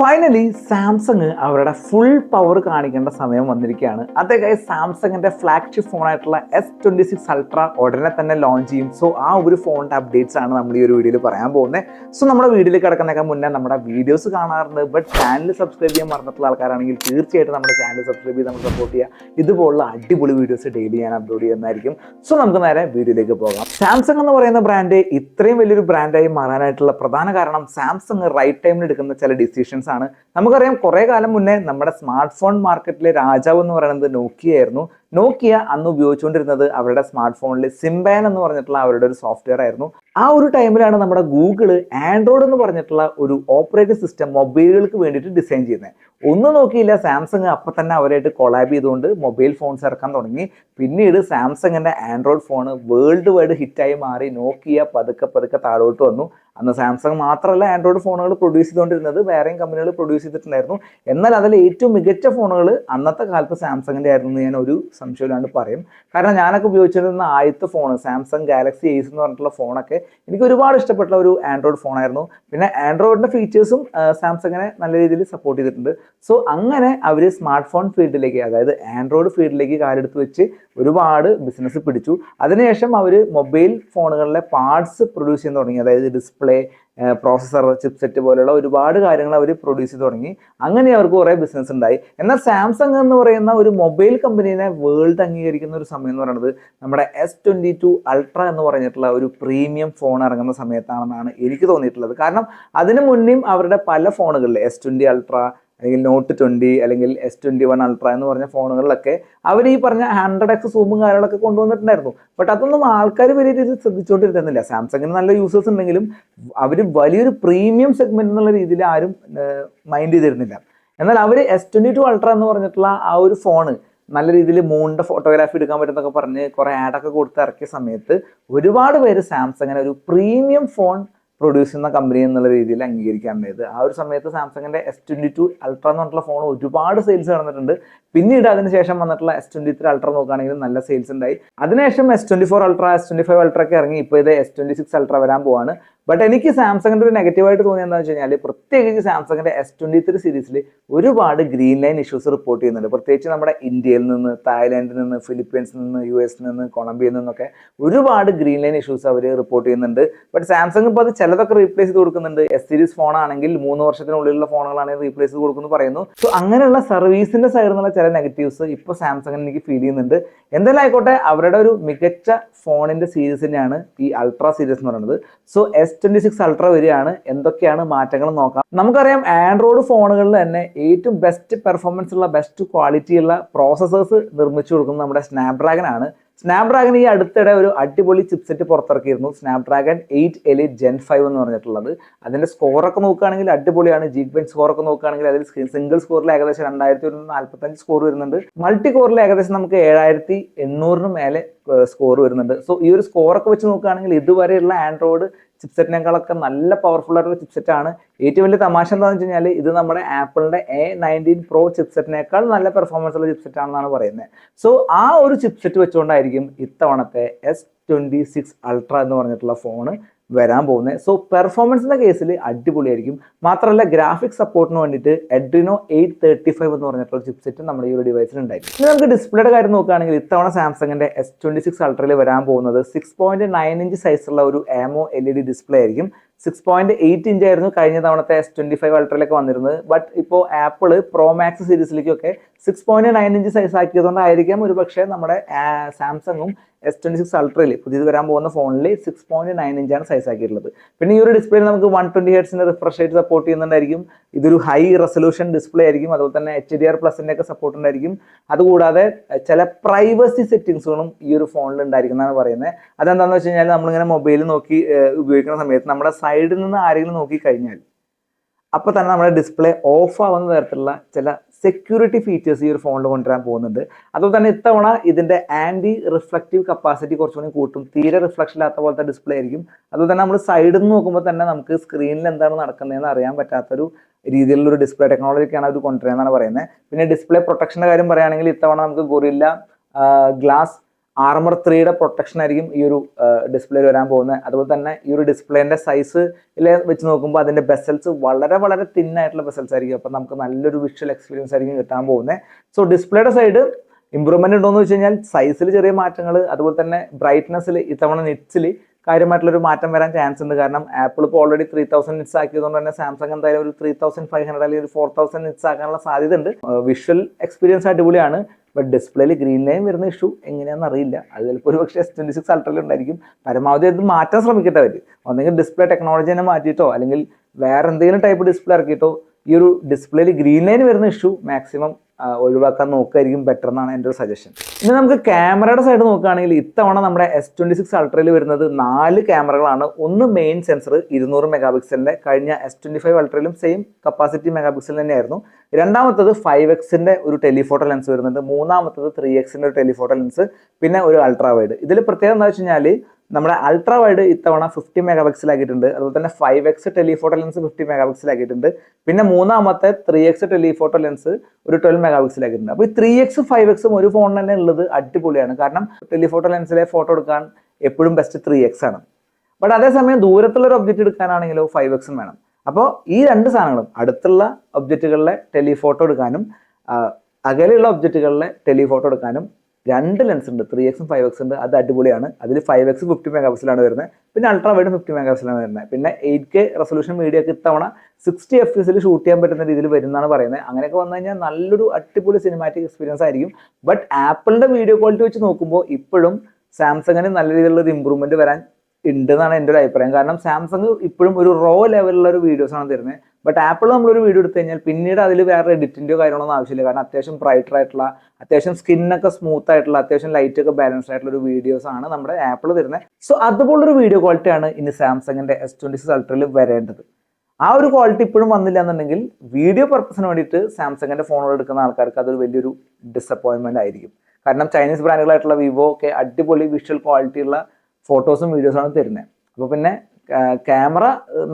Finally Samsung അവരുടെ full power കാണിക്കേണ്ട സമയം വന്നിരിക്കുകയാണ്. അതേ സാംസങ്ങിന്റെ ഫ്ലാഗ്ഷിപ്പ് ഫോണായിട്ടുള്ള എസ് ട്വന്റി സിക്സ് അൾട്ര ഉടനെ തന്നെ ലോഞ്ച് ചെയ്യും. സോ ആ ഒരു ഫോണിന്റെ അപ്ഡേറ്റ്സ് ആണ് നമ്മൾ ഈ ഒരു വീഡിയോയിൽ പറയാൻ പോകുന്നത്. സോ നമ്മുടെ വീഡിയോയിൽ കിടക്കുന്നതിനൊക്കെ മുന്നേ നമ്മുടെ വീഡിയോസ് കാണാറുണ്ട്. ബട്ട് ചാനൽ സബ്സ്ക്രൈബ് ചെയ്യാൻ മറന്നിട്ടുള്ള ആൾക്കാരാണെങ്കിൽ തീർച്ചയായിട്ടും നമ്മുടെ ചാനൽ സബ്സ്ക്രൈബ് ചെയ്ത് നമ്മൾ സപ്പോർട്ട് ചെയ്യുക. ഇതുപോലുള്ള അടിപൊളി വീഡിയോസ് ഡെയിലി ഞാൻ അപ്ലോഡ് ചെയ്യുന്നതായിരിക്കും. സോ നമുക്ക് നേരെ വീഡിയോയിലേക്ക് പോകാം. സാംസങ് എന്ന് പറയുന്ന ബ്രാൻഡ് ഇത്രയും വലിയൊരു ബ്രാൻഡായി മാറാനായിട്ടുള്ള പ്രധാന കാരണം സാംസങ് റൈറ്റ് ടൈമിൽ എടുക്കുന്ന ചില ഡിസിഷൻസ് ആണ്. നമുക്കറിയാം കുറേ കാലം മുന്നേ നമ്മുടെ സ്മാർട്ട് ഫോൺ മാർക്കറ്റിലെ രാജാവ് എന്ന് പറയുന്നത് നോക്കിയ ആയിരുന്നു നോക്കിയ അന്ന് ഉപയോഗിച്ചുകൊണ്ടിരുന്നത് അവരുടെ സ്മാർട്ട് ഫോണിൽ സിംബാൻ എന്ന് പറഞ്ഞിട്ടുള്ള അവരുടെ ഒരു സോഫ്റ്റ്വെയർ ആയിരുന്നു. ആ ഒരു ടൈമിലാണ് നമ്മുടെ ഗൂഗിൾ ആൻഡ്രോയിഡ് എന്ന് പറഞ്ഞിട്ടുള്ള ഒരു ഓപ്പറേറ്റിംഗ് സിസ്റ്റം മൊബൈലുകൾക്ക് വേണ്ടിയിട്ട് ഡിസൈൻ ചെയ്യുന്നത്. ഒന്നും നോക്കിയില്ല സാംസങ് അപ്പം തന്നെ അവരായിട്ട് കൊളാബ് ചെയ്തുകൊണ്ട് മൊബൈൽ ഫോൺസ് ഇറക്കാൻ തുടങ്ങി. പിന്നീട് സാംസങ്ങിന്റെ ആൻഡ്രോയിഡ് ഫോൺ വേൾഡ് വൈഡ് ഹിറ്റായി മാറി. നോക്കിയ പതുക്കെ പതുക്കെ താഴോട്ട് വന്നു. അന്ന് സാംസങ് മാത്രമല്ല ആൻഡ്രോയിഡ് ഫോണുകൾ പ്രൊഡ്യൂസ് ചെയ്തുകൊണ്ടിരുന്നത് വേറെയും കമ്പനികൾ പ്രൊഡ്യൂസ് ചെയ്തിട്ടുണ്ടായിരുന്നു. എന്നാൽ അതിൽ ഏറ്റവും മികച്ച ഫോണുകൾ അന്നത്തെ കാലത്ത് സാംസങ്ങിന്റെ ആയിരുന്നു എന്ന് ഞാൻ ഒരു സംശയമില്ലാണ്ട് പറയും. കാരണം ഞാനൊക്കെ ഉപയോഗിച്ചിരുന്ന ആദ്യത്തെ ഫോൺ സാംസങ് ഗാലക്സി എയ്സ് എന്ന് പറഞ്ഞിട്ടുള്ള ഫോണൊക്കെ എനിക്ക് ഒരുപാട് ഇഷ്ടപ്പെട്ട ഒരു ആൻഡ്രോയിഡ് ഫോണായിരുന്നു. പിന്നെ ആൻഡ്രോയിഡിന്റെ ഫീച്ചേഴ്സും സാംസങ്ങിനെ നല്ല രീതിയിൽ സപ്പോർട്ട് ചെയ്തിട്ടുണ്ട്. സോ അങ്ങനെ അവർ സ്മാർട്ട് ഫോൺ ഫീൽഡിലേക്ക് അതായത് ആൻഡ്രോയിഡ് ഫീൽഡിലേക്ക് കാലെടുത്ത് വെച്ച് ഒരുപാട് ബിസിനസ് പിടിച്ചു. അതിനുശേഷം അവർ മൊബൈൽ ഫോണുകളിലെ പാർട്സ് പ്രൊഡ്യൂസ് ചെയ്യാൻ തുടങ്ങി. അതായത് ഡിസ്പ്ലേ പ്രോസസ്സർ ചിപ്സെറ്റ് പോലുള്ള ഒരുപാട് കാര്യങ്ങൾ അവർ പ്രൊഡ്യൂസ് ചെയ്ത് തുടങ്ങി. അങ്ങനെ അവർക്ക് കുറേ ബിസിനസ് ഉണ്ടായി. എന്നാൽ സാംസങ് എന്ന് പറയുന്ന ഒരു മൊബൈൽ കമ്പനീനെ വേൾഡ് അംഗീകരിക്കുന്ന ഒരു സമയം എന്ന് പറയുന്നത് നമ്മുടെ എസ് ട്വന്റി ടു അൾട്ര എന്ന് പറഞ്ഞിട്ടുള്ള ഒരു പ്രീമിയം ഫോൺ ഇറങ്ങുന്ന സമയത്താണെന്നാണ് എനിക്ക് തോന്നിയിട്ടുള്ളത്. കാരണം അതിനു മുന്നേയും അവരുടെ പല ഫോണുകളിൽ എസ് ട്വന്റി അൾട്ര അല്ലെങ്കിൽ നോട്ട് ട്വന്റി അല്ലെങ്കിൽ എസ് ട്വന്റി വൺ അൾട്ര എന്ന് പറഞ്ഞ ഫോണുകളിലൊക്കെ അവർ ഈ പറഞ്ഞ ഹൺഡ്രഡ് എക്സ് സൂമും കാര്യങ്ങളൊക്കെ കൊണ്ടുവന്നിട്ടുണ്ടായിരുന്നു. ബട്ട് അതൊന്നും ആൾക്കാർ വലിയ രീതിയിൽ ശ്രദ്ധിച്ചുകൊണ്ടിരുന്നില്ല സാംസങ്ങിന് നല്ല യൂസേഴ്സ് ഉണ്ടെങ്കിലും അവർ വലിയൊരു പ്രീമിയം സെഗ്മെന്റ് എന്നുള്ള രീതിയിൽ ആരും മൈൻഡ് ചെയ്തിരുന്നില്ല. എന്നാൽ അവർ എസ് ട്വന്റി ടു അൾട്ര എന്ന് പറഞ്ഞിട്ടുള്ള ആ ഒരു ഫോണ് നല്ല രീതിയിൽ മൂണിന്റെ ഫോട്ടോഗ്രാഫി എടുക്കാൻ പറ്റുന്നൊക്കെ പറഞ്ഞ് കുറേ ആഡൊക്കെ കൊടുത്ത് ഇറക്കിയ സമയത്ത് ഒരുപാട് പേര് സാംസങ്ങിനെ ഒരു പ്രീമിയം ഫോൺ പ്രൊഡ്യൂസ് ചെയ്യുന്ന കമ്പനി എന്നുള്ള രീതിയിൽ അംഗീകരിക്കാൻ അംഗീകരിക്കാറുണ്ടായത് ആ ഒരു സമയത്ത് സാംസങ്ങിന്റെ എസ് ട്വന്റി ടു അൾട്ര എന്ന് പറഞ്ഞിട്ടുള്ള ഫോൺ ഒരുപാട് സെയിൽസ് നടന്നിട്ടുണ്ട്. പിന്നീട് അതിനുശേഷം വന്നിട്ടുള്ള എസ് ട്വന്റി ത്രീ അൾട്ര നോക്കുകയാണെങ്കിൽ നല്ല സെയിൽസ് ഉണ്ടായി. അതിനുശേഷം S twenty four ultra S twenty five ultra ഒക്കെ ഇറങ്ങി. ഇപ്പോൾ ഇത് എസ് ട്വന്റി സിക്സ് അൾട്ര വരാൻ പോവാണ്. ബട്ട് എനിക്ക് സാംസങ്ങിന്റെ ഒരു നെഗറ്റീവായിട്ട് തോന്നിയത് എന്താണെന്ന് വെച്ച് കഴിഞ്ഞാൽ പ്രത്യേകിച്ച് സാംസങ്ങിന്റെ എസ് ട്വന്റി ത്രീ സീരീസിൽ ഒരുപാട് ഗ്രീൻ ലൈൻ ഇഷ്യൂസ് റിപ്പോർട്ട് ചെയ്യുന്നുണ്ട്. പ്രത്യേകിച്ച് നമ്മുടെ ഇന്ത്യയിൽ നിന്ന് തായ്ലാൻഡിൽ നിന്ന് ഫിലിപ്പീൻസിൽ നിന്ന് യു എസിൽ നിന്ന് കൊളംബിയയിൽ നിന്നൊക്കെ ഒരുപാട് ഗ്രീൻ ലൈൻ ഇഷ്യൂസ് അവർ റിപ്പോർട്ട് ചെയ്യുന്നുണ്ട്. ബട്ട് സാംസങ് ഇപ്പോൾ അത് ചിലതൊക്കെ റീപ്ലേസ് ചെയ്ത് കൊടുക്കുന്നുണ്ട്. എസ് സീരീസ് ഫോണാണെങ്കിൽ മൂന്ന് വർഷത്തിനുള്ളിലുള്ള ഫോണുകളാണെങ്കിൽ റീപ്ലേസ് ചെയ്ത് കൊടുക്കുന്നു പറയുന്നു. സോ അങ്ങനെയുള്ള സർവീസിന്റെ സൈഡിൽ നിന്നുള്ള ചില നെഗറ്റീവ്സ് ഇപ്പോൾ സാംസങ്ങിന് എനിക്ക് ഫീൽ ചെയ്യുന്നുണ്ട്. എന്തായാലും ആയിക്കോട്ടെ അവരുടെ ഒരു മികച്ച ഫോണിന്റെ സീരീസ് തന്നെയാണ് ഈ അൾട്രാ സീരീസ് എന്ന് പറയുന്നത്. So S twenty six ultra വരികയാണ്. എന്തൊക്കെയാണ് മാറ്റങ്ങൾ നോക്കാം. നമുക്കറിയാം ആൻഡ്രോയിഡ് ഫോണുകളിൽ തന്നെ ഏറ്റവും ബെസ്റ്റ് പെർഫോമൻസ് ഉള്ള ബെസ്റ്റ് ക്വാളിറ്റിയുള്ള പ്രോസസ്സേഴ്സ് നിർമ്മിച്ചു കൊടുക്കുന്നത് നമ്മുടെ സ്നാപ്ഡ്രാഗൺ ആണ്. സ്നാപ്ഡ്രാഗൺ ഈ അടുത്തിടെ ഒരു അടിപൊളി chipset പുറത്തിറക്കിയിരുന്നു. Snapdragon eight elite gen five എന്ന് പറഞ്ഞിട്ടുള്ളത്. അതിന്റെ സ്കോറൊക്കെ നോക്കുകയാണെങ്കിൽ അടിപൊളിയാണ്. ജി ബെഞ്ച് സ്കോറൊക്കെ നോക്കുകയാണെങ്കിൽ അതിൽ സിംഗിൾ സ്കോറിൽ ഏകദേശം രണ്ടായിരത്തി ഒരു നാല്പത്തഞ്ച് സ്കോർ വരുന്നുണ്ട്. മൾട്ടി കോറിൽ ഏകദേശം നമുക്ക് ഏഴായിരത്തി എണ്ണൂറിന് മേലെ സ്കോർ വരുന്നുണ്ട്. സോ ഈ ഒരു സ്കോറൊക്കെ വെച്ച് നോക്കുകയാണെങ്കിൽ ഇതുവരെയുള്ള ആൻഡ്രോയിഡ് ചിപ്സെറ്റിനേക്കാളൊക്കെ നല്ല പവർഫുൾ ആയിട്ടുള്ള ചിപ്സെറ്റ് ആണ്. ഏറ്റവും വലിയ തമാശ എന്താണെന്ന് വെച്ച് കഴിഞ്ഞാൽ ഇത് നമ്മുടെ ആപ്പിളിന്റെ എ നയന്റീൻ പ്രോ ചിപ്സെറ്റിനേക്കാൾ നല്ല പെർഫോമൻസ് ഉള്ള ചിപ്സെറ്റ് ആണെന്നാണ് പറയുന്നത്. സോ ആ ഒരു ചിപ്സെറ്റ് വെച്ചുകൊണ്ടായിരിക്കും ഇത്തവണത്തെ എസ് ട്വന്റി സിക്സ് അൾട്ര എന്ന് പറഞ്ഞിട്ടുള്ള ഫോണ് വരാൻ പോകുന്നത്. സോ പെർഫോമൻസിന്റെ കേസിൽ അടിപൊളിയായിരിക്കും. മാത്രമല്ല ഗ്രാഫിക് സപ്പോർട്ടിന് വേണ്ടിയിട്ട് എഡ്രിനോ എയ്റ്റ് തേർട്ടി ഫൈവ് എന്ന് പറഞ്ഞിട്ടുള്ള ചിപ്സെറ്റ് നമ്മുടെ ഈ ഒരു ഡിവൈസിൽ ഉണ്ടായിരിക്കും ഇനി നമുക്ക് ഡിസ്പ്ലേയുടെ കാര്യം നോക്കുകയാണെങ്കിൽ ഇത്തവണ സാംസങ്ങിന്റെ എസ് ട്വന്റി സിക്സ് അൾട്രയിൽ വരാൻ പോകുന്നത് സിക്സ് പോയിന്റ് നയൻ ഇഞ്ച് സൈസുള്ള ഒരു AMOLED display ആയിരിക്കും. സിക്സ് പോയിന്റ് എയ്റ്റ് ഇഞ്ച് ആയിരുന്നു കഴിഞ്ഞ തവണത്തെ എസ് ട്വന്റി ഫൈവ് അൾട്രയിലൊക്കെ വന്നിരുന്നത്. ബട്ട് ഇപ്പോൾ Apple pro max സീരീസിലേക്കൊക്കെ six point nine inch size ആക്കിയതുകൊണ്ടായിരിക്കാം ഒരു പക്ഷേ നമ്മുടെ സാംസങ്ങും എസ് ട്വന്റി സിക്സ് അൾട്രയിൽ പുതിയത് വരാൻ പോകുന്ന ഫോണിൽ സിക്സ് പോയിന്റ് നയൻ ഇഞ്ചാണ് സൈസ് ആക്കിയിട്ടുള്ളത്. പിന്നെ ഈ ഒരു ഡിസ്പ്ലേയിൽ നമുക്ക് വൺ ട്വന്റി ഹെഡ്സിന്റെ റിഫ്രഷ് റേറ്റ് സപ്പോർട്ട് ചെയ്യുന്നുണ്ടായിരിക്കും. ഇതൊരു ഹൈ റെസൊല്യൂഷൻ ഡിസ്പ്ലേ ആയിരിക്കും. അതുപോലെ തന്നെ എച്ച് ഡി ആർ പ്ലസിന്റെ ഒക്കെ സപ്പോർട്ട് ഉണ്ടായിരിക്കും. അതുകൂടാതെ ചില പ്രൈവസി സെറ്റിംഗ്സുകളും ഈ ഒരു ഫോണിൽ ഉണ്ടായിരിക്കും എന്നാണ് പറയുന്നത്. അതെന്താണെന്ന് വെച്ച് കഴിഞ്ഞാൽ നമ്മളിങ്ങനെ മൊബൈൽ നോക്കി ഉപയോഗിക്കുന്ന സമയത്ത് നമ്മുടെ സൈഡിൽ നിന്ന് ആരെങ്കിലും നോക്കി കഴിഞ്ഞാൽ അപ്പോൾ തന്നെ നമ്മുടെ ഡിസ്പ്ലേ ഓഫ് ആവുന്ന തരത്തിലുള്ള ചില സെക്യൂരിറ്റി ഫീച്ചേഴ്സ് ഈ ഒരു ഫോണിൽ കൊണ്ടുവരാൻ പോകുന്നുണ്ട്. അതുപോലെ തന്നെ ഇത്തവണ ഇതിന്റെ ആന്റി റിഫ്ലക്റ്റീവ് കപ്പാസിറ്റി കുറച്ചുകൂടി കൂട്ടും. തീരെ റിഫ്ലക്ഷൻ ഇല്ലാത്ത പോലത്തെ ഡിസ്പ്ലേ ആയിരിക്കും. അതുപോലെ തന്നെ നമ്മൾ സൈഡിൽ നിന്ന് നോക്കുമ്പോൾ തന്നെ നമുക്ക് സ്ക്രീനിൽ എന്താണ് നടക്കുന്നതെന്ന് അറിയാൻ പറ്റാത്തൊരു രീതിയിലുള്ള ഒരു ഡിസ്പ്ലേ ടെക്നോളജിക്കാണ് അവർ എന്നാണ് പറയുന്നത്. പിന്നെ ഡിസ്പ്ലേ പ്രൊട്ടക്ഷന്റെ കാര്യം പറയുകയാണെങ്കിൽ ഇത്തവണ നമുക്ക് ഗൊറില്ല ഗ്ലാസ് ആർമർ ത്രീയുടെ പ്രൊട്ടക്ഷൻ ആയിരിക്കും ഈ ഒരു ഡിസ്പ്ലേയിൽ വരാൻ പോകുന്നത്. അതുപോലെ തന്നെ ഈ ഒരു ഡിസ്പ്ലേന്റെ സൈസ് വെച്ച് നോക്കുമ്പോൾ അതിന്റെ ബെസൽസ് വളരെ വളരെ തിൻ ആയിട്ടുള്ള ബെസൽസ് ആയിരിക്കും. അപ്പം നമുക്ക് നല്ലൊരു വിഷ്വൽ എക്സ്പീരിയൻസ് ആയിരിക്കും കിട്ടാൻ പോകുന്നത്. സോ ഡിസ്പ്ലേയുടെ സൈഡ് ഇമ്പ്രൂവ്മെന്റ് ഉണ്ടോ എന്ന് വെച്ച് കഴിഞ്ഞാൽ സൈസിൽ ചെറിയ മാറ്റങ്ങൾ അതുപോലെ തന്നെ ബ്രൈറ്റ്നസ്സിൽ ഇത്തവണ നിറ്റ്സിൽ കാര്യമായിട്ടുള്ളൊരു മാറ്റം വരാൻ ചാൻസ് ഉണ്ട്. കാരണം ആപ്പിൾ ഇപ്പോൾ ഓൾറെഡി ത്രീ തൗസൻഡ് നിറ്റ്സ് ആക്കിയതുകൊണ്ട് തന്നെ സാംസങ് എന്തായാലും ഒരു ത്രീ തൗസൻഡ് ഫൈവ് ഹൺഡ്രഡ് അല്ലെങ്കിൽ ഒരു ഫോർ തൗസൻഡ് നിറ്റ്സ് ആക്കാനുള്ള സാധ്യത ഉണ്ട്. വിഷ്വൽ എക്സ്പീരിയൻസ് അടിപൊളിയാണ്. ബട്ട് ഡിസ്പ്ലേയിൽ ഗ്രീൻ ലൈൻ വരുന്ന ഇഷ്യൂ എങ്ങനെയാണെന്ന് അറിയില്ല. അത് ചിലപ്പോൾ ഒരു പക്ഷേ എസ് ട്വന്റി സിക്സ് അൾട്രയിൽ ഉണ്ടായിരിക്കും. പരമാവധി അത് മാറ്റാൻ ശ്രമിക്കട്ടെ അവർ ഒന്നെങ്കിൽ ഡിസ്പ്ലേ ടെക്നോളജി തന്നെ മാറ്റിയിട്ടോ അല്ലെങ്കിൽ വേറെ എന്തെങ്കിലും ടൈപ്പ് ഡിസ്പ്ലേ ഇറക്കിയിട്ടോ ഈ ഒരു ഡിസ്പ്ലേയിൽ ഗ്രീൻ ലൈൻ വരുന്ന ഇഷ്യൂ മാക്സിമം ഒഴിവാക്കാൻ നോക്കുകയായിരിക്കും ബെറ്റർ എന്നാണ് എന്റെ ഒരു സജഷൻ ഇനി നമുക്ക് ക്യാമറയുടെ സൈഡ് നോക്കുകയാണെങ്കിൽ ഇത്തവണ നമ്മുടെ എസ് ട്വന്റി സിക്സ് അൾട്രയിൽ വരുന്നത് നാല് ക്യാമറകളാണ് ഒന്ന് മെയിൻ സെൻസർ ഇരുന്നൂറ് മെഗാ പിക്സലിന്റെ കഴിഞ്ഞ എസ് ട്വന്റി ഫൈവ് അൾട്രയിലും സെയിം കപ്പാസിറ്റി മെഗാ പിക്സൽ തന്നെയായിരുന്നു. രണ്ടാമത്തത് ഫൈവ് എക്സിന്റെ ഒരു ടെലിഫോട്ടോ ലെൻസ് വരുന്നുണ്ട്. മൂന്നാമത്തത് ത്രീ എക്സിന്റെ ഒരു ടെലിഫോട്ടോ ലെൻസ് പിന്നെ ഒരു അൾട്രാ വൈഡ് ഇതിൽ പ്രത്യേകത എന്താ വെച്ച് കഴിഞ്ഞാൽ നമ്മുടെ അൾട്രാ വൈഡ് ഇത്തവണ ഫിഫ്റ്റി മെഗാ പിക്സലാക്കിയിട്ടുണ്ട് അതുപോലെ തന്നെ five X telephoto lens fifty mega പിക്സലാക്കിയിട്ടുണ്ട് പിന്നെ മൂന്നാമത്തെ ത്രീ എക്സ് ടെലിഫോട്ടോ ലെൻസ് ഒരു ട്വൽവ് മെഗാ പിക്സലാക്കിയിട്ടുണ്ട് അപ്പോൾ ഈ ത്രീ എക്സ് ഫൈവ് എക്സും ഒരു ഫോൺ തന്നെ ഉള്ളത് അടിപൊളിയാണ്. കാരണം ടെലിഫോട്ടോ ലെൻസിലെ ഫോട്ടോ എടുക്കാൻ എപ്പോഴും ബെസ്റ്റ് ത്രീ എക്സ് ആണ്. ബട്ട് അതേസമയം ദൂരത്തുള്ള ഒരു ഒബ്ജക്റ്റ് എടുക്കാനാണെങ്കിലോ ഫൈവ് എക്സും വേണം. അപ്പോൾ ഈ രണ്ട് സാധനങ്ങളും അടുത്തുള്ള ഒബ്ജക്റ്റുകളിലെ ടെലിഫോട്ടോ എടുക്കാനും അകലെയുള്ള ഒബ്ജക്റ്റുകളിലെ ടെലിഫോട്ടോ എടുക്കാനും രണ്ട് ലെൻസ് ഉണ്ട്. ത്രീ എക്സും ഫൈവ് എക്സ് ഉണ്ട്. അത് അടിപൊളിയാണ്. അതിൽ ഫൈവ് എക്സ് ഫിഫ്റ്റി മെഗാ പിക്സലാണ് വരുന്നത്. പിന്നെ അൾട്രാ വൈഡ് ഫിഫ്റ്റി മെഗാ പിക്സലാണ് വരുന്നത്. പിന്നെ എയ്റ്റ് കെ റെസൊല്യൂഷൻ മീഡിയ ഒക്കെ ഇത്തവണ സിക്സ്റ്റി എഫ് എസിൽ ഷൂട്ട് ചെയ്യാൻ പറ്റുന്ന രീതിയിൽ വരുന്നതാണ് പറയുന്നത്. അങ്ങനെയൊക്കെ വന്നു കഴിഞ്ഞാൽ നല്ലൊരു അടിപൊളി സിനിമാറ്റിക് എക്സ്പീരിയൻസ് ആയിരിക്കും. ബട്ട് ആപ്പിളിന്റെ വീഡിയോ ക്വാളിറ്റി വെച്ച് നോക്കുമ്പോൾ ഇപ്പോഴും സാംസങ്ങിന് നല്ല രീതിയിലുള്ള ഒരു ഇമ്പ്രൂവ്മെന്റ് വരാൻ ഉണ്ട് എന്നാണ് എന്റെ ഒരു അഭിപ്രായം. കാരണം സാംസങ് ഇപ്പോഴും ഒരു റോ ലെവലിലുള്ള ഒരു വീഡിയോസ് ആണ് തരുന്നത്. ബട്ട് ആപ്പിൾ നമ്മളൊരു വീഡിയോ എടുത്തു കഴിഞ്ഞാൽ പിന്നീട് അതിൽ വേറെ എഡിറ്റിന്റെയോ കാര്യങ്ങളൊന്നും ആവശ്യമില്ല. കാരണം അത്യാവശ്യം ബ്രൈറ്റർ ആയിട്ടുള്ള അത്യാവശ്യം സ്കിന്നൊക്കെ സ്മൂത്ത് ആയിട്ടുള്ള അത്യാവശ്യം ലൈറ്റ് ഒക്കെ ബാലൻസ്ഡ് ആയിട്ടുള്ള ഒരു വീഡിയോസ് ആണ് നമ്മുടെ ആപ്പിൾ തരുന്നത്. സോ അതുപോലൊരു വീഡിയോ ക്വാളിറ്റിയാണ് ഇനി സാംസങ്ങിന്റെ എസ് ട്വന്റി സിക്സ് അൾട്രയിൽ വരേണ്ടത്. ആ ഒരു ക്വാളിറ്റി ഇപ്പോഴും വന്നില്ല എന്നുണ്ടെങ്കിൽ വീഡിയോ പർപ്പസിന് വേണ്ടിയിട്ട് സാംസങ്ങിന്റെ ഫോണുകൾ എടുക്കുന്ന ആൾക്കാർക്ക് അതൊരു വലിയൊരു ഡിസപ്പോയിൻമെന്റ് ആയിരിക്കും. കാരണം ചൈനീസ് ബ്രാൻഡുകളായിട്ടുള്ള വിവോ ഒക്കെ അടിപൊളി വിഷ്വൽ ക്വാളിറ്റി ഉള്ള ഫോട്ടോസും വീഡിയോസാണ് തരുന്നത് അപ്പോൾ പിന്നെ ക്യാമറ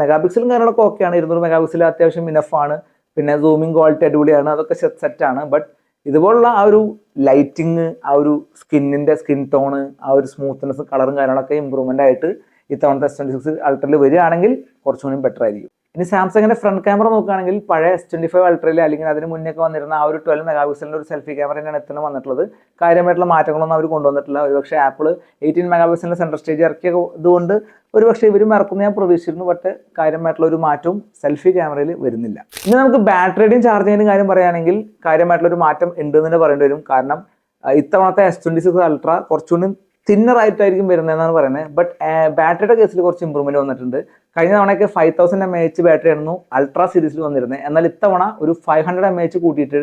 മെഗാപിക്സലും കാര്യങ്ങളൊക്കെ ഓക്കെയാണ്. ഇരുന്നൂറ് മെഗാപിക്സൽ അത്യാവശ്യം ഇനഫാണ് പിന്നെ സൂമിങ് ക്വാളിറ്റി അടിപൊളിയാണ്. അതൊക്കെ സെറ്റാണ് ബട്ട് ഇതുപോലുള്ള ആ ഒരു ലൈറ്റിങ് ആ ഒരു സ്കിന്നിന്റെ സ്കിൻ ടോണ് ആ ഒരു സ്മൂത്ത്നെസ് കളറും കാര്യങ്ങളൊക്കെ ഇമ്പ്രൂവ്മെന്റ് ആയിട്ട് ഇത്തവണത്തെ എസ് ട്വന്റി സിക്സ് അൾട്രയിൽ വരികയാണെങ്കിൽ കുറച്ചുകൂടി ബെറ്റർ ആയിരിക്കും. ഇനി സാംസങ്ങിന്റെ ഫ്രണ്ട് ക്യാമറ നോക്കുകയാണെങ്കിൽ പഴയ എസ് ട്വന്റി ഫൈവ് അൾട്രയിൽ അല്ലെങ്കിൽ അതിന് മുന്നേ ഒക്കെ വന്നിരുന്ന ആ ഒരു ട്വൽവ് മെഗാ പിക്സലിന്റെ ഒരു സെൽഫി ക്യാമറ തന്നെയാണ് എത്തണം വന്നിട്ടുള്ളത്. കാര്യമായിട്ടുള്ള മാറ്റങ്ങളൊന്നും അവർ കൊണ്ടുവന്നിട്ടില്ല. ഒരുപക്ഷെ ആപ്പിൾ എയ്റ്റീൻ മെഗാ പിക്സലിന്റെ സെൻട്രൽ സ്റ്റേജ് ഇറക്കിയ ഇതുകൊണ്ട് ഒരു ഒരുപക്ഷെ ഇവരും ഇറക്കുന്ന ഞാൻ പ്രതീക്ഷിച്ചിരുന്നു. ബട്ട് കാര്യമായിട്ടുള്ള ഒരു മാറ്റവും സെൽഫി ക്യാമറയിൽ വരുന്നില്ല. ഇനി നമുക്ക് ബാറ്ററിയുടെയും ചാർജിങ്ങിന്റെയും കാര്യം പറയുകയാണെങ്കിൽ കാര്യമായിട്ടുള്ള ഒരു മാറ്റം ഉണ്ട് എന്ന് തന്നെ പറയേണ്ടി വരും. കാരണം ഇത്തവണത്തെ എസ് ട്വന്റി സിക്സ് അൾട്ര കുറച്ചുകൂടി തിന്നർ ആയിട്ടായിരിക്കും വരുന്നത് എന്നാണ് പറയുന്നത്. ബട്ട് ബാറ്ററിയുടെ കേസിൽ കുറച്ച് ഇമ്പ്രൂവ്മെന്റ് വന്നിട്ടുണ്ട്. കഴിഞ്ഞ തവണയൊക്കെ five thousand M H battery ആയിരുന്നു അൾട്രാ സീരീസിൽ വന്നിരുന്നത്. എന്നാൽ ഇത്തവണ ഒരു ഫൈവ് ഹൺഡ്രഡ് എം എച്ച് കൂട്ടിയിട്ട്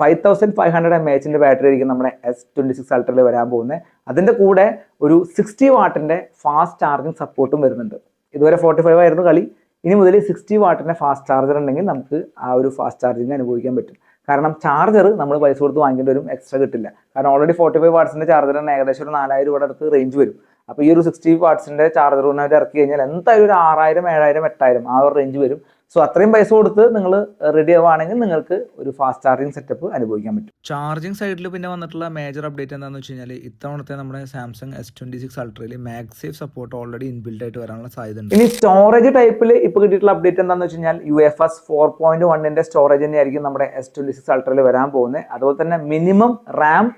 five thousand five hundred M എച്ചിന്റെ battery ആയിരിക്കും നമ്മുടെ എസ് ട്വന്റി സിക്സ് അൾട്രയിൽ വരാൻ പോകുന്നത്. അതിന്റെ കൂടെ ഒരു സിക്സ്റ്റി വാട്ടിന്റെ ഫാസ്റ്റ് ചാർജിങ് സപ്പോർട്ടും വരുന്നുണ്ട്. ഇതുവരെ ഫോർട്ടി ഫൈവ് ആയിരുന്നു കളി. ഇനി മുതൽ സിക്സ്റ്റി വാട്ടിന്റെ ഫാസ്റ്റ് ചാർജർ ഉണ്ടെങ്കിൽ നമുക്ക് ആ ഒരു ഫാസ്റ്റ് ചാർജിങ് അനുഭവിക്കാൻ പറ്റും. കാരണം ചാർജർ നമ്മൾ പൈസ കൊടുത്ത് വാങ്ങിക്കേണ്ടി വരും എക്സ്ട്രാ കിട്ടില്ല. കാരണം ഓൾറെഡി ഫോർട്ടി ഫൈവ് വാട്സിന്റെ ചാർജർ തന്നെ ഏകദേശം ഒരു നാലായിരം രൂപയുടെ അടുത്ത് റേഞ്ച് വരും. അപ്പോൾ ഈ ഒരു സിക്സ്റ്റി വാട്സിന്റെ ചാർജർ കൊണ്ടായിട്ട് ഇറക്കി കഴിഞ്ഞാൽ എന്തായാലും ഒരു ആറായിരം ഏഴായിരം എട്ടായിരം ആ ഒരു റേഞ്ച് വരും. സോ അത്രയും പൈസ കൊടുത്ത് നിങ്ങൾ റെഡി ആവുകയാണെങ്കിൽ നിങ്ങൾക്ക് ഒരു ഫാസ്റ്റ് ചാർജിങ് സെറ്റപ്പ് അനുഭവിക്കാൻ പറ്റും. ചാർജിങ് സൈഡിൽ പിന്നെ വന്നിട്ടുള്ള മേജർ അപ്ഡേറ്റ് എന്താണെന്ന് വെച്ച് കഴിഞ്ഞാൽ ഇത്തവണത്തെ നമ്മുടെ സാംസങ് എസ് ട്വന്റി സിക്സ് അൾട്രയിൽ മാക്സിഫ് സപ്പോർട്ട് ഓൾറെഡി ഇൻബിൽഡ് ആയിട്ട് വരാനുള്ള സാധ്യത ഉണ്ട് ഇനി സ്റ്റോറേജ് ടൈപ്പിൽ ഇപ്പോൾ കിട്ടിയിട്ടുള്ള അപ്ഡേറ്റ് എന്താണെന്ന് വെച്ച് കഴിഞ്ഞാൽ U F S four point വണ്ണിന്റെ സ്റ്റോറേജ് തന്നെയായിരിക്കും നമ്മുടെ എസ് ട്വന്റി സിക്സ് അൾട്രയിൽ വരാൻ പോകുന്നത് അതുപോലെ തന്നെ മിനിമം റാം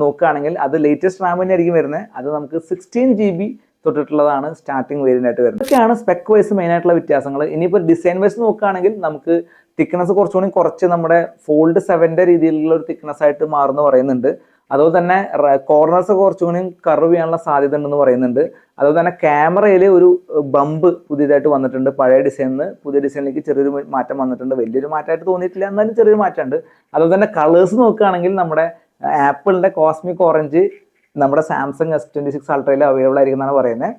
നോക്കുകയാണെങ്കിൽ അത് ലേറ്റസ്റ്റ് റാം തന്നെയായിരിക്കും വരുന്നത് അത് നമുക്ക് സിക്സ്റ്റീൻ ജി ബി തൊട്ടിട്ടുള്ളതാണ് സ്റ്റാർട്ടിംഗ് വേരിയന്റ് ആയിട്ട് വരുന്നത്. ഇതൊക്കെയാണ് സ്പെക് വൈസ് മെയിൻ ആയിട്ടുള്ള വ്യത്യാസങ്ങൾ ഇനിയിപ്പോൾ ഡിസൈൻ വൈസ് നോക്കുകയാണെങ്കിൽ നമുക്ക് തിക്നെസ് കുറച്ചുകൂടി കുറച്ച് നമ്മുടെ ഫോൾഡ് സെവന്റെ രീതിയിലുള്ള ഒരു തിക്നെസ് ആയിട്ട് മാറുന്നു പറയുന്നുണ്ട്. അതുപോലെ തന്നെ കോർണേഴ്സ് കുറച്ചുകൂടി കർവ് ചെയ്യാനുള്ള സാധ്യത ഉണ്ടെന്ന് പറയുന്നുണ്ട്. അതുപോലെ തന്നെ ക്യാമറയിൽ ഒരു ബമ്പ് പുതിയതായിട്ട് വന്നിട്ടുണ്ട്. പഴയ ഡിസൈനിൽ പുതിയ ഡിസൈനിലേക്ക് ചെറിയൊരു മാറ്റം വന്നിട്ടുണ്ട്. വലിയൊരു മാറ്റമായിട്ട് തോന്നിയിട്ടില്ല. എന്നാലും ചെറിയൊരു മാറ്റമുണ്ട്. അതുപോലെ തന്നെ കളേഴ്സ് നോക്കുകയാണെങ്കിൽ നമ്മുടെ ആപ്പിളിന്റെ കോസ്മിക് ഓറഞ്ച് നമ്മുടെ സാംസങ് എസ് ട്വന്റി സിക്സ് അൾട്രയിൽ അവൈലബിൾ ആയിരിക്കും എന്നാണ് പറയുന്നത്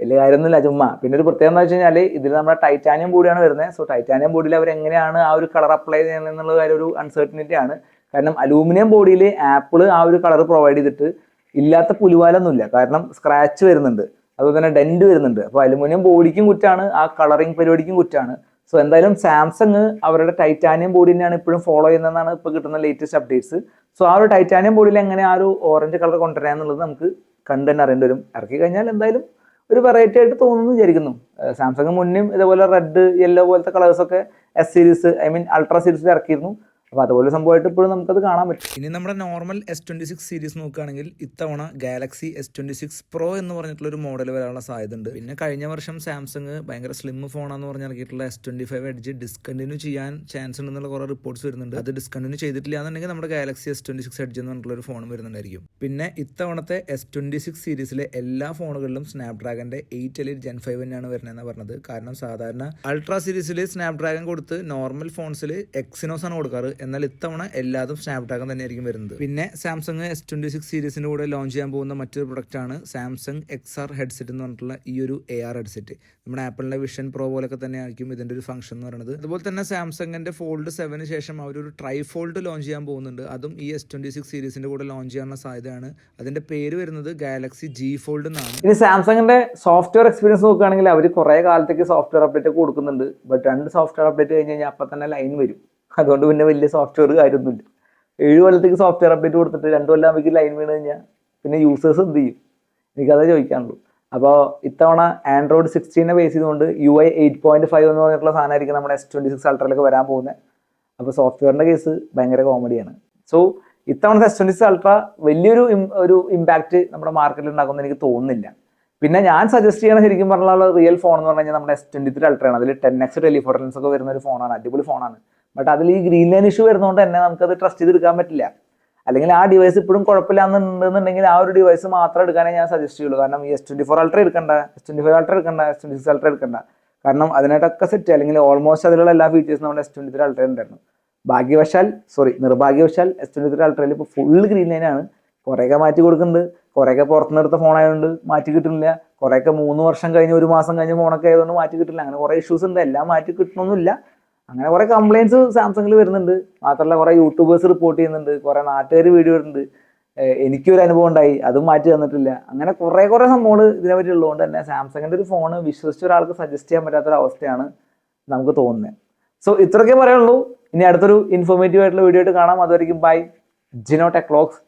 വലിയ കാര്യമൊന്നുമില്ല ചുമ്മാ. പിന്നെ ഒരു പ്രത്യേകത എന്ന് വെച്ച് കഴിഞ്ഞാൽ ഇതിൽ നമ്മുടെ ടൈറ്റാനിയം ബോഡിയാണ് വരുന്നത് സോ ടൈറ്റാനിയം ബോഡിയിൽ അവർ എങ്ങനെയാണ് ആ ഒരു കളർ അപ്ലൈ ചെയ്യുന്നത് എന്നുള്ള കാര്യം ഒരു അൺസർട്ടനിറ്റി ആണ്. കാരണം അലൂമിനിയം ബോഡിയിൽ ആപ്പിൾ ആ ഒരു കളർ പ്രൊവൈഡ് ചെയ്തിട്ട് ഇല്ലാത്ത പുലിവാലൊന്നുമില്ല. കാരണം സ്ക്രാച്ച് വരുന്നുണ്ട്. അതുപോലെ തന്നെ ഡെന്റ് വരുന്നുണ്ട്. അപ്പോൾ അലുമിനിയം ബോഡിക്കും കുറ്റാണ് ആ കളറിങ് പരിപാടിക്കും കുറ്റാണ്. സോ എന്തായാലും സാംസങ് അവരുടെ ടൈറ്റാനിയം ബോഡിനെയാണ് ഇപ്പോഴും ഫോളോ ചെയ്യുന്നതെന്നാണ് ഇപ്പോൾ കിട്ടുന്ന ലേറ്റസ്റ്റ് അപ്ഡേറ്റ്സ് സോ ആ ഒരു ടൈറ്റാനിയം ബോഡിയിൽ എങ്ങനെ ആ ഒരു ഓറഞ്ച് കളർ കൊണ്ടുവരാൻ എന്നുള്ളത് നമുക്ക് കണ്ടു തന്നെ അറിയേണ്ടി വരും. ഇറക്കി കഴിഞ്ഞാൽ എന്തായാലും ഒരു വെറൈറ്റി ആയിട്ട് തോന്നുന്നു വിചാരിക്കുന്നു. സാംസങ് മുന്നേയും ഇതേപോലെ റെഡ് യെല്ലോ പോലത്തെ കളേഴ്സൊക്കെ S series I mean ultra സീരീസിൽ ഇറക്കിയിരുന്നു. അപ്പോൾ അതുപോലെ സംഭവമായിട്ട് ഇപ്പോഴും നമുക്കത് കാണാൻ പറ്റും. ഇനി നമ്മുടെ normal S twenty six series നോക്കുകയാണെങ്കിൽ ഇത്തവണ Galaxy S twenty six Pro എന്ന് പറഞ്ഞിട്ടുള്ള ഒരു മോഡൽ വരാനുള്ള സാധ്യത ഉണ്ട് പിന്നെ കഴിഞ്ഞ വർഷം സാംസങ് ഭയങ്കര സ്ലിം ഫോണാന്ന് പറഞ്ഞ് ഇറക്കിയിട്ടുള്ള S twenty five edge discontinue ചെയ്യാൻ ചാൻസ് ഉണ്ടെന്നുള്ള കുറേ റിപ്പോർട്ട്സ് വരുന്നുണ്ട്. അത് ഡിസ്കണ്ടിന്യൂ ചെയ്തിട്ടില്ല എന്നുണ്ടെങ്കിൽ നമ്മുടെ Galaxy S twenty six edge എന്ന് പറഞ്ഞിട്ടുള്ള ഒരു ഫോൺ വരുന്നുണ്ടായിരിക്കും. പിന്നെ ഇത്തവണത്തെ എസ് ട്വന്റി സിക്സ് സീരീസിലെ എല്ലാ ഫോണുകളിലും സ്നാപ്ഡ്രാഗന്റെ എയ്റ്റ് എലിറ്റ് ജെൻ ഫൈവ് തന്നെയാണ് വരുന്നതെന്ന് പറഞ്ഞത്. കാരണം സാധാരണ അൾട്രാ സീരീസിൽ സ്നാപ്ഡ്രാഗൺ കൊടുത്ത് നോർമൽ ഫോൺസിൽ എക്സിനോസ് ആണ് കൊടുക്കാറ്. എന്നാൽ ഇത്തവണ എല്ലാതും സ്നാപ്ഡ്രാഗൺ തന്നെയായിരിക്കും വരുന്നത്. പിന്നെ സാംസങ് എസ് ട്വന്റി സിക്സ് സീരീസിന്റെ കൂടെ ലോഞ്ച് ചെയ്യാൻ പോകുന്ന മറ്റൊരു പ്രൊഡക്റ്റ് ആണ് സാംസങ് എക്സ് ആർ ഹെഡ്സെറ്റ് എന്ന് പറഞ്ഞിട്ടുള്ള ഈ ഒരു എ ആർ ഹെഡ്സെറ്റ് നമ്മുടെ ആപ്പിളിന്റെ വിഷൻ പ്രോ പോലൊക്കെ തന്നെ ആയിരിക്കും ഇതിന്റെ ഒരു ഫംഗ്ഷൻ എന്ന് പറയുന്നത്. അതുപോലെ തന്നെ സാംസങ്ങിന്റെ ഫോൾഡ് സെവന് ശേഷം അവർ ഒരു ട്രൈ ഫോൾഡ് ലോഞ്ച് ചെയ്യാൻ പോകുന്നുണ്ട്. അതും ഈ എസ് ട്വന്റി സിക്സ് സീരീസിന്റെ കൂടെ ലോഞ്ച് ചെയ്യാനുള്ള സാധ്യതയാണ്. അതിന്റെ പേര് വരുന്നത് ഗാലക്സി ജി ഫോൾഡ് എന്നാണ്. ഇനി സാംസങ്ങിന്റെ സോഫ്റ്റ്വെയർ എക്സ്പീരിയൻസ് നോക്കുകയാണെങ്കിൽ അവർ കുറെ കാലത്തേക്ക് സോഫ്റ്റ്വെയർ അപ്ഡേറ്റ് കൊടുക്കുന്നുണ്ട്. ബട്ട് രണ്ട് സോഫ്റ്റ്വെയർ അപ്ഡേറ്റ് കഴിഞ്ഞ് കഴിഞ്ഞാൽ അപ്പം തന്നെ ലൈൻ വരും. അതുകൊണ്ട് പിന്നെ വലിയ സോഫ്റ്റ്വെയർ കാര്യമൊന്നുമില്ല. ഏഴ് കൊല്ലത്തേക്ക് സോഫ്റ്റ്വെയർ അപ്ഡേറ്റ് കൊടുത്തിട്ട് രണ്ട് കൊല്ലം ആകുമ്പോൾ ലൈൻ വീണ് കഴിഞ്ഞാൽ പിന്നെ യൂസേഴ്സ് എന്ത് ചെയ്യും? എനിക്കതേ ചോദിക്കാനുള്ളൂ. അപ്പോൾ ഇത്തവണ ആൻഡ്രോയിഡ് സിക്സ്റ്റീനെ ബേസ് ചെയ്തുകൊണ്ട് U I eight point five എന്ന് പറഞ്ഞിട്ടുള്ള സാധനമായിരിക്കും നമ്മുടെ എസ് ട്വന്റി സിക്സ് അൾട്രയിലൊക്കെ വരാൻ പോകുന്നത് അപ്പോൾ സോഫ്റ്റ്വെയറിന്റെ കേസ് ഭയങ്കര കോമഡിയാണ് സോ ഇത്തവണത്തെ എസ് ട്വന്റി സിക്സ് അൾട്ര വലിയൊരു ഒരു ഇമ്പാക്റ്റ് നമ്മുടെ മാർക്കറ്റിൽ ഉണ്ടാക്കുമെന്ന് എനിക്ക് തോന്നുന്നില്ല. പിന്നെ ഞാൻ സജസ്റ്റ് ചെയ്യണ ശരിക്കും പറഞ്ഞാൽ റിയൽ ഫോൺ എന്ന് പറഞ്ഞു കഴിഞ്ഞാൽ നമ്മുടെ എസ് ട്വന്റി ത്രീ അൾട്രയാണ് അതിൽ ടെൻ എക്സ് ടെലിഫോട്ടൻസ് ഒക്കെ വരുന്ന ഒരു ഫോണാണ് അടിപൊളി ഫോണാണ് ബട്ട് അതിൽ ഈ ഗ്രീൻ ലൈൻ ഇഷ്യൂ വരുന്നതുകൊണ്ട് തന്നെ നമുക്കത് ട്രസ്റ്റ് ചെയ്ത് എടുക്കാൻ പറ്റില്ല. അല്ലെങ്കിൽ ആ ഡിവൈസ് ഇപ്പോഴും കുഴപ്പമില്ലാന്നുണ്ടെന്നുണ്ടെങ്കിൽ ആ ഒരു ഡിവൈസ് മാത്രം എടുക്കാനേ ഞാൻ സജസ്റ്റ് ചെയ്യുള്ളൂ. കാരണം എസ് ട്വന്റി ഫോർ അൾട്ര എടുക്കണ്ട എസ് ട്വന്റി ഫൈവ് അൾട്ര എടുക്കണ്ട എസ് ട്വന്റി സിക്സ് അൾട്ര എടുക്കണ്ട. കാരണം അതിനായിട്ടൊക്കെ സെറ്റ് അല്ലെങ്കിൽ ഓൾമോസ്റ്റ് അതിലുള്ള എല്ലാ ഫീച്ചേഴ്സും നമ്മുടെ എസ് ട്വന്റി ത്രീ അൾട്ര ഉണ്ടായിരുന്നു. ഭാഗ്യവശാൽ സോറി നിർഭാഗ്യവശാൽ എസ് ട്വന്റി ത്രീ അൾട്രയിൽ ഇപ്പോൾ ഫുൾ ഗ്രീൻ ലൈനാണ് കുറേയൊക്കെ മാറ്റി കൊടുക്കുന്നുണ്ട്. കുറേയൊക്കെ പുറത്തുനിന്ന് എടുത്ത ഫോണായതുകൊണ്ട് മാറ്റി കിട്ടുന്നില്ല. കുറേയൊക്കെ മൂന്ന് വർഷം കഴിഞ്ഞ് ഒരു മാസം കഴിഞ്ഞ് ഫോണൊക്കെ ആയതുകൊണ്ട് മാറ്റി കിട്ടില്ല. അങ്ങനെ കുറേ ഇഷ്യൂസ് ഉണ്ട്. എല്ലാം മാറ്റി കിട്ടണമെന്നില്ല അങ്ങനെ കുറെ കംപ്ലയിൻസ് സാംസങ്ങിൽ വരുന്നുണ്ട്. മാത്രമല്ല കുറെ യൂട്യൂബേഴ്സ് റിപ്പോർട്ട് ചെയ്യുന്നുണ്ട്. കുറെ നാട്ടുകാർ വീഡിയോ ഇടുന്നുണ്ട്. ഏഹ് എനിക്കൊരു അനുഭവം ഉണ്ടായി. അതും മാറ്റി തന്നിട്ടില്ല. അങ്ങനെ കുറെ കുറെ സംഭവങ്ങൾ ഇതിനെ പറ്റി ഉള്ളതുകൊണ്ട് തന്നെ സാംസങ്ങിന്റെ ഒരു ഫോൺ വിശ്വസിച്ച ഒരാൾക്ക് സജസ്റ്റ് ചെയ്യാൻ പറ്റാത്തൊരു അവസ്ഥയാണ് നമുക്ക് തോന്നുന്നത് സോ ഇത്രയൊക്കെ പറയുള്ളൂ ഇനി അടുത്തൊരു ഇൻഫോർമേറ്റീവ് ആയിട്ടുള്ള വീഡിയോ ആയിട്ട് കാണാം. അതുവരെയും ബൈ ജിനോ ടെക്ലോക്സ്